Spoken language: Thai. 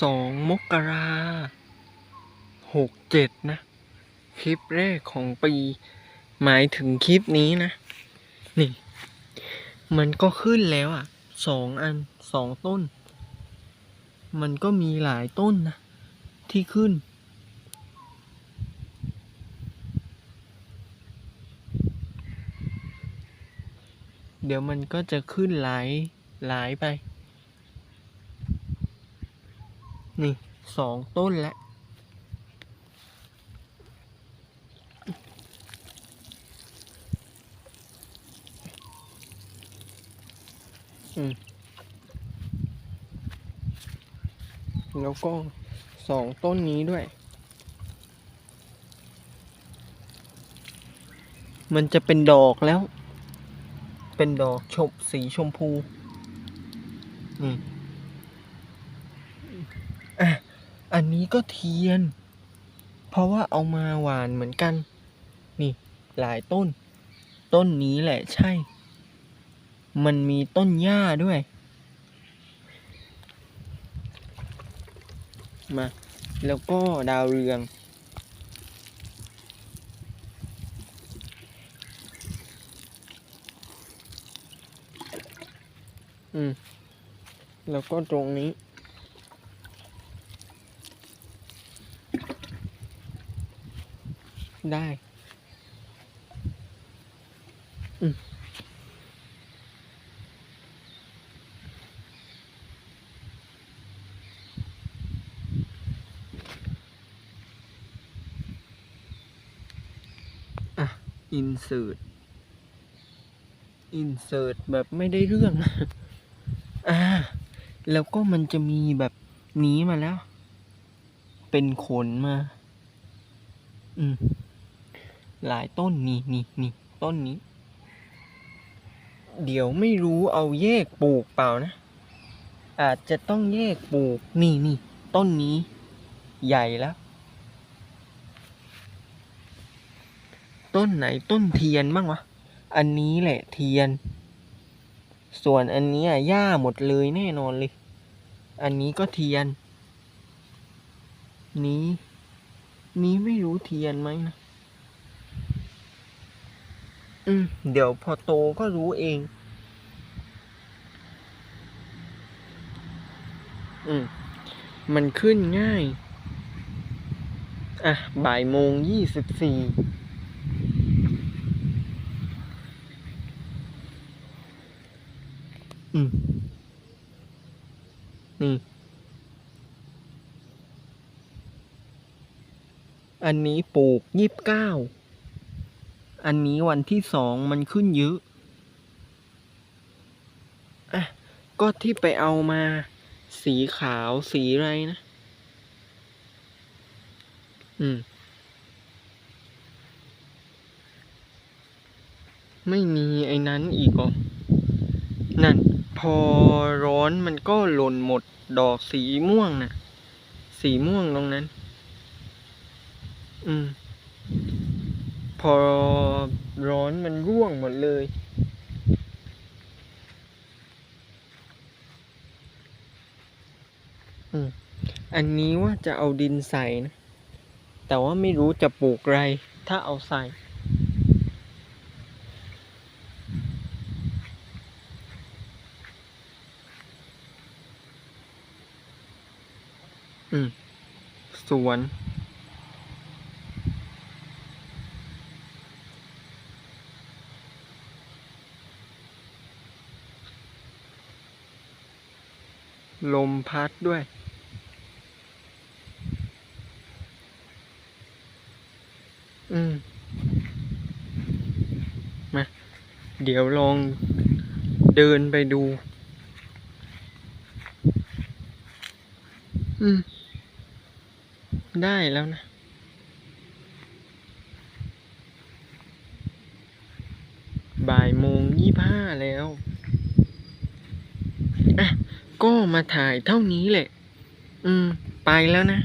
สองมกราหกเจ็ดนะ คลิปแรกของปี หมายถึงคลิปนี้นะ นี่ มันก็ขึ้นแล้วอะสองอันสองต้น มันก็มีหลายต้นนะ ที่ขึ้น เดี๋ยวมันก็จะขึ้นหลายหลายไป นี่สองต้นแล้วแล้วก็สองต้นนี้ด้วย มันจะเป็นดอกแล้ว เป็นดอกชมสีชมพูนี่ อะ อันนี้ก็เทียน เพราะว่าเอามาหวานเหมือนกัน นี่ หลายต้น ต้นนี้แหละใช่ มันมีต้นหญ้าด้วย มา แล้วก็ดาวเรืองอืม แล้วก็ตรงนี้ ได้อืมอะอินเสิร์ต อินเสิร์ตแบบไม่ได้เรื่อง อ่า แล้วก็มันจะมีแบบนี้มาแล้ว เป็นขนมา อืม หลายต้นนี่นี่นี่ต้นนี้ เดี๋ยวไม่รู้เอาแยกปลูกเปล่านะ อาจจะต้องแยกปลูกนี่นี่ต้นนี้ ใหญ่แล้ว ต้นไหนต้นเทียนบ้างวะ อันนี้แหละเทียน ส่วนอันนี้อะหญ้าหมดเลยแน่นอนเลย อันนี้ก็เทียน นี้ นี้ไม่รู้เทียนไหมนะ อืมเดี๋ยวพอโตก็รู้เอง อืมมันขึ้นง่าย อะ บ่ายโมงยี่สิบสี่อืม นี่ อันนี้ปลูกยี่สิบเก้า อันนี้วันที่สองมันขึ้นเยอะอะก็ที่ไปเอามา สีขาวสีอะไรนะ อืม ไม่มีไอ้นั้นอีกเหรอนั่น พอร้อนมันก็หล่นหมดดอกสีม่วงน่ะ สีม่วงตรงนั้น อืม พอร้อนมันร่วงหมดเลย อันนี้ว่าจะเอาดินใส่นะ แต่ว่าไม่รู้จะปลูกไรถ้าเอาใส่สวน ลมพัดด้วย อืม มา เดี๋ยวลองเดินไปดู อืม ได้แล้วนะ บ่ายโมงยี่ห้าแล้ว อะ ก็มาถ่ายเท่านี้แหละ อืม ไปแล้วนะ